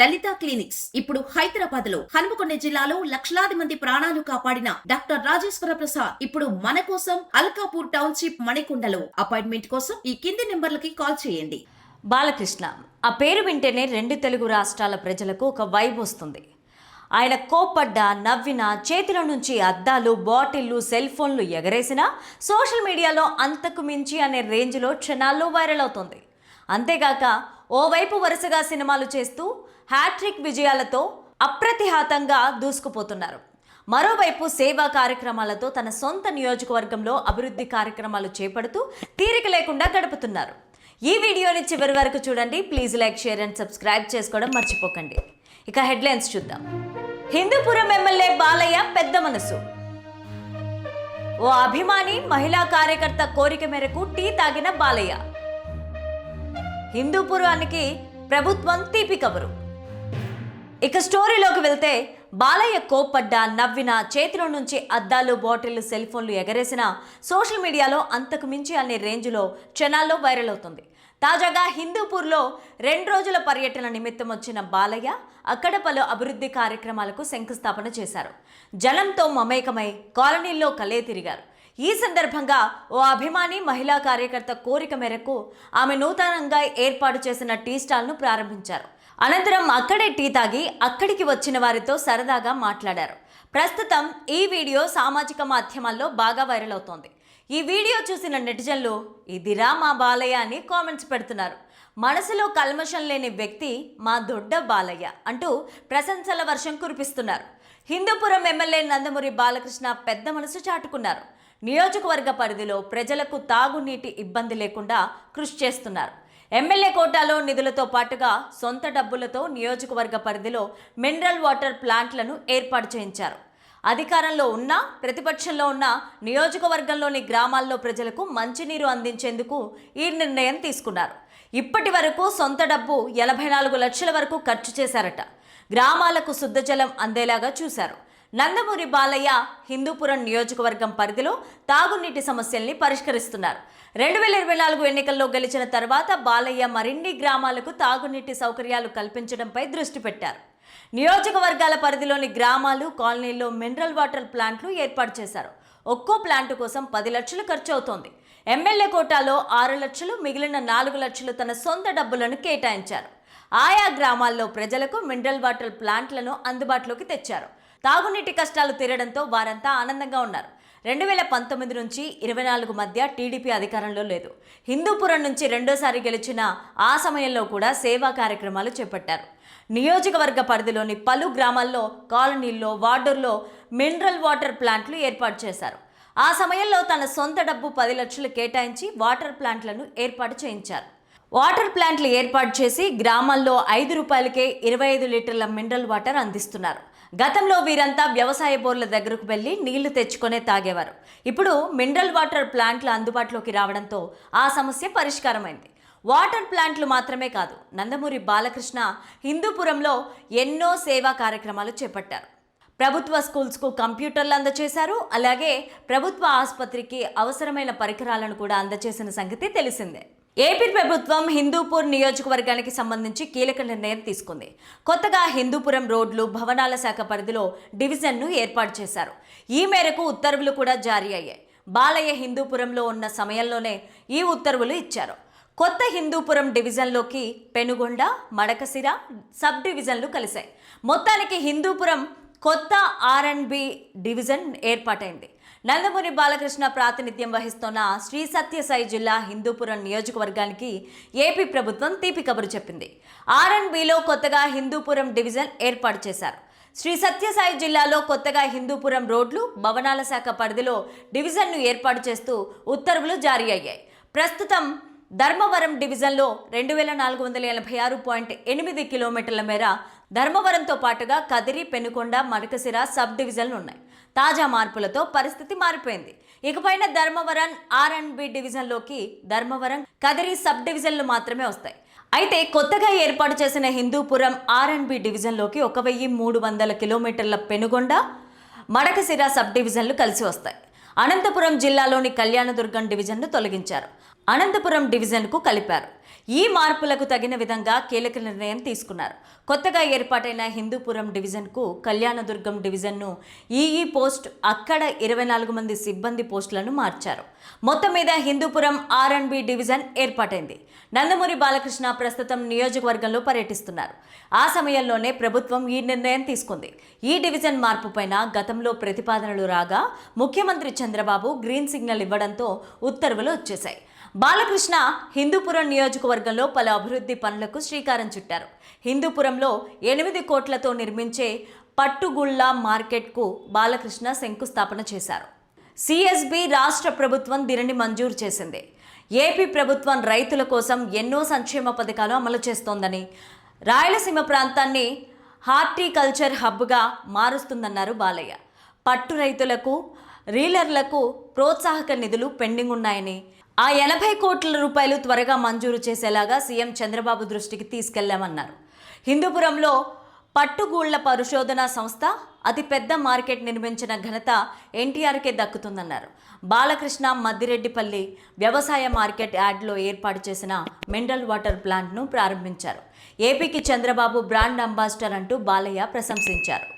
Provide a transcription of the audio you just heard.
లలిత clinics. ఇప్పుడు హైదరాబాద్లో హనుమకొండ జిల్లాలో లక్షలాది మంది ప్రాణాలు కాపాడిన డాక్టర్ రాజేశ్వర ప్రసాద్ ఇప్పుడు మన కోసం అల్కాపూర్ టౌన్షిప్ మణికొండలో. అపాయింట్మెంట్ కోసం ఈ కింది నెంబర్లకి కాల్ చేయండి. బాలకృష్ణ ఆ పేరు వింటేనే రెండు తెలుగు రాష్ట్రాల ప్రజలకు ఒక వైబ్ వస్తుంది. ఆయన కోప్పడ్డ నవ్విన చేతిలో నుంచి అద్దాలు బాటిళ్ళు సెల్ ఫోన్లు ఎగరేసిన సోషల్ మీడియాలో అంతకు మించి అనే రేంజ్లో క్షణాల్లో వైరల్ అవుతుంది. అంతేగాక ఓవైపు వరుసగా సినిమాలు చేస్తూ హ్యాట్రిక్ విజయాలతో అప్రతిహాతంగా దూసుకుపోతున్నారు. మరోవైపు సేవా కార్యక్రమాలతో తన సొంత నియోజకవర్గంలో అభివృద్ధి కార్యక్రమాలు చేపడుతూ తీరిక లేకుండా గడుపుతున్నారు. ఈ వీడియోని చివరి వరకు చూడండి. Please like share and subscribe చేసుకోవడం మర్చిపోకండి. ఇక హెడ్లైన్స్ చూద్దాం. హిందూపురం ఎమ్మెల్యే బాలయ్య పెద్ద మనసు. ఓ అభిమాని మహిళా కార్యకర్త కోరిక మేరకు టీ తాగిన బాలయ్య. హిందూపురానికి ప్రభుత్వం తీపి కబరు. ఇక స్టోరీలోకి వెళ్తే బాలయ్య కోప్పడ్డ నవ్విన చేతిలో నుంచి అద్దాలు బాటిళ్ళు సెల్ ఫోన్లు ఎగరేసిన సోషల్ మీడియాలో అంతకు మించి అనే రేంజ్లో క్షణాల్లో వైరల్ అవుతుంది. తాజాగా హిందూపూర్లో రెండు రోజుల పర్యటన నిమిత్తం వచ్చిన బాలయ్య అక్కడ పలు అభివృద్ధి కార్యక్రమాలకు శంకుస్థాపన చేశారు. జలంతో మమేకమై కాలనీల్లో కలే తిరిగారు. ఈ సందర్భంగా ఓ అభిమాని మహిళా కార్యకర్త కోరిక మేరకు ఆమె నూతనంగా ఏర్పాటు చేసిన టీ స్టాల్ను ప్రారంభించారు. అనంతరం అక్కడే టీ తాగి అక్కడికి వచ్చిన వారితో సరదాగా మాట్లాడారు. ప్రస్తుతం ఈ వీడియో సామాజిక మాధ్యమాల్లో బాగా వైరల్ అవుతోంది. ఈ వీడియో చూసిన నెటిజన్లు ఇదిరా మా బాలయ్య అని కామెంట్స్ పెడుతున్నారు. మనసులో కల్మషం లేని వ్యక్తి మా దొడ్డ బాలయ్య అంటూ ప్రశంసల వర్షం కురిపిస్తున్నారు. హిందూపురం ఎమ్మెల్యే నందమూరి బాలకృష్ణ పెద్ద మనసు చాటుకున్నారు. నియోజకవర్గ పరిధిలో ప్రజలకు తాగునీటి ఇబ్బంది లేకుండా కృషి చేస్తున్నారు. ఎమ్మెల్యే కోటాలో నిధులతో పాటుగా సొంత డబ్బులతో నియోజకవర్గ పరిధిలో మినరల్ వాటర్ ప్లాంట్లను ఏర్పాటు చేయించారు. అధికారంలో ఉన్న ప్రతిపక్షంలో ఉన్న నియోజకవర్గంలోని గ్రామాల్లో ప్రజలకు మంచినీరు అందించేందుకు ఈ నిర్ణయం తీసుకున్నారు. ఇప్పటి వరకు సొంత డబ్బు ఎనభై నాలుగు లక్షల వరకు ఖర్చు చేశారట. గ్రామాలకు శుద్ధ జలం అందేలాగా చూశారు. నందమూరి బాలయ్య హిందూపురం నియోజకవర్గం పరిధిలో తాగునీటి సమస్యల్ని పరిష్కరిస్తున్నారు. రెండు వేల ఇరవై నాలుగు ఎన్నికల్లో గెలిచిన తర్వాత బాలయ్య మరిన్ని గ్రామాలకు తాగునీటి సౌకర్యాలు కల్పించడంపై దృష్టి పెట్టారు. నియోజకవర్గాల పరిధిలోని గ్రామాలు కాలనీల్లో మినరల్ వాటర్ ప్లాంట్లు ఏర్పాటు చేశారు. ఒక్కో ప్లాంటు కోసం పది లక్షలు ఖర్చు అవుతోంది ఎమ్మెల్యే కోటాలో ఆరు లక్షలు మిగిలిన నాలుగు లక్షలు తన సొంత డబ్బులను కేటాయించారు. ఆయా గ్రామాల్లో ప్రజలకు మినరల్ వాటర్ ప్లాంట్లను అందుబాటులోకి తెచ్చారు. తాగునీటి కష్టాలు తీరడంతో వారంతా ఆనందంగా ఉన్నారు. రెండు వేల పంతొమ్మిది నుంచి ఇరవై నాలుగు మధ్య టీడీపీ అధికారంలో లేదు. హిందూపురం నుంచి రెండోసారి గెలిచిన ఆ సమయంలో కూడా సేవా కార్యక్రమాలు చేపట్టారు. నియోజకవర్గ పరిధిలోని పలు గ్రామాల్లో కాలనీల్లో వార్డుల్లో మినరల్ వాటర్ ప్లాంట్లు ఏర్పాటు చేశారు. ఆ సమయంలో తన సొంత డబ్బు పది లక్షలు కేటాయించి వాటర్ ప్లాంట్లను ఏర్పాటు చేయించారు. వాటర్ ప్లాంట్లు ఏర్పాటు చేసి గ్రామాల్లో ఐదు రూపాయలకే ఇరవై ఐదు లీటర్ల మినరల్ వాటర్ అందిస్తున్నారు. గతంలో వీరంతా వ్యవసాయ బోర్ల దగ్గరకు వెళ్ళి నీళ్ళు తెచ్చుకొనే తాగేవారు. ఇప్పుడు మినరల్ వాటర్ ప్లాంట్లు అందుబాటులోకి రావడంతో ఆ సమస్య పరిష్కారమైంది. వాటర్ ప్లాంట్లు మాత్రమే కాదు నందమూరి బాలకృష్ణ హిందూపురంలో ఎన్నో సేవా కార్యక్రమాలు చేపట్టారు. ప్రభుత్వ స్కూల్స్కు కంప్యూటర్లు అందచేశారు అలాగే ప్రభుత్వ ఆసుపత్రికి అవసరమైన పరికరాలను కూడా అందచేసిన సంగతి తెలిసిందే. ఏపీ ప్రభుత్వం హిందూపూర్ నియోజకవర్గానికి సంబంధించి కీలక నిర్ణయం తీసుకుంది. కొత్తగా హిందూపురం రోడ్లు భవనాల శాఖ పరిధిలో డివిజన్ను ఏర్పాటు చేశారు. ఈ మేరకు ఉత్తర్వులు కూడా జారీ అయ్యాయి. బాలయ్య హిందూపురంలో ఉన్న సమయంలోనే ఈ ఉత్తర్వులు ఇచ్చారు. కొత్త హిందూపురం డివిజన్లోకి పెనుగొండ మడకసిర సబ్ డివిజన్లు కలిశాయి. మొత్తానికి హిందూపురం కొత్త ఆర్ అండ్ బి డివిజన్ ఏర్పాటైంది. నందమూరి బాలకృష్ణ ప్రాతినిధ్యం వహిస్తున్న శ్రీ సత్యసాయి జిల్లా హిందూపురం నియోజకవర్గానికి ఏపీ ప్రభుత్వం తీపి కబురు చెప్పింది. ఆర్ కొత్తగా హిందూపురం డివిజన్ ఏర్పాటు చేశారు. శ్రీ సత్యసాయి జిల్లాలో కొత్తగా హిందూపురం రోడ్లు భవనాల శాఖ పరిధిలో డివిజన్ను ఏర్పాటు చేస్తూ ఉత్తర్వులు జారీ అయ్యాయి. ప్రస్తుతం ధర్మవరం డివిజన్లో రెండు వేల నాలుగు వందల ఎనభై ఆరు పాయింట్ ఎనిమిది కిలోమీటర్ల మేర ధర్మవరంతో పాటుగా కదిరి పెనుకొండ మడకసిర సబ్ డివిజన్లు ఉన్నాయి. తాజా మార్పులతో పరిస్థితి మారిపోయింది. ఇకపైన ధర్మవరం ఆర్ అండ్ బి డివిజన్లోకి ధర్మవరం కదిరి సబ్ డివిజన్లు మాత్రమే వస్తాయి. అయితే కొత్తగా ఏర్పాటు చేసిన హిందూపురం ఆర్ అండ్ బి డివిజన్లోకి ఒక వెయ్యి మూడు వందల కిలోమీటర్ల పెనుగొండ మడకసిర సబ్ డివిజన్లు కలిసి వస్తాయి. అనంతపురం జిల్లాలోని కళ్యాణదుర్గం డివిజన్ను తొలగించారు. అనంతపురం డివిజన్కు కలిపారు. ఈ మార్పులకు తగిన విధంగా కీలక నిర్ణయం తీసుకున్నారు. కొత్తగా ఏర్పాటైన హిందూపురం డివిజన్కు కళ్యాణదుర్గం డివిజన్ను ఈఈ పోస్ట్ అక్కడ ఇరవై నాలుగు మంది సిబ్బంది పోస్టులను మార్చారు. మొత్తం మీద Hindupur R and B division ఏర్పాటైంది. నందమూరి బాలకృష్ణ ప్రస్తుతం నియోజకవర్గంలో పర్యటిస్తున్నారు. ఆ సమయంలోనే ప్రభుత్వం ఈ నిర్ణయం తీసుకుంది. ఈ డివిజన్ మార్పు పైన గతంలో ప్రతిపాదనలు రాగా ముఖ్యమంత్రి చంద్రబాబు గ్రీన్ సిగ్నల్ ఇవ్వడంతో ఉత్తర్వులు వచ్చేశాయి. బాలకృష్ణ హిందూపురం నియోజకవర్గంలో పలు అభివృద్ధి పనులకు శ్రీకారం చుట్టారు. హిందూపురంలో ఎనిమిది కోట్లతో నిర్మించే పట్టుగుళ్ళ మార్కెట్కు బాలకృష్ణ శంకుస్థాపన చేశారు. సిఎస్బి రాష్ట్ర ప్రభుత్వం దీనిని మంజూరు చేసింది. ఏపీ ప్రభుత్వం రైతుల కోసం ఎన్నో సంక్షేమ పథకాలు అమలు చేస్తోందని రాయలసీమ ప్రాంతాన్ని హార్టికల్చర్ హబ్గా మారుస్తుందన్నారు బాలయ్య. పట్టు రైతులకు రీలర్లకు ప్రోత్సాహక నిధులు పెండింగ్ ఉన్నాయని ఆ ఎనభై కోట్ల రూపాయలు త్వరగా మంజూరు చేసేలాగా సీఎం చంద్రబాబు దృష్టికి తీసుకెళ్ళామన్నారు. హిందూపురంలో పట్టుగూళ్ళ పరిశోధన సంస్థ అతి పెద్ద మార్కెట్ నిర్మించిన ఘనత ఎన్టీఆర్కే దక్కుతుందన్నారు. బాలకృష్ణ మద్దిరెడ్డిపల్లి వ్యవసాయ మార్కెట్ యార్డ్లో ఏర్పాటు చేసిన మినరల్ వాటర్ ప్లాంట్ను ప్రారంభించారు. ఏపీకి చంద్రబాబు బ్రాండ్ అంబాసిడర్ అంటూ బాలయ్య ప్రశంసించారు.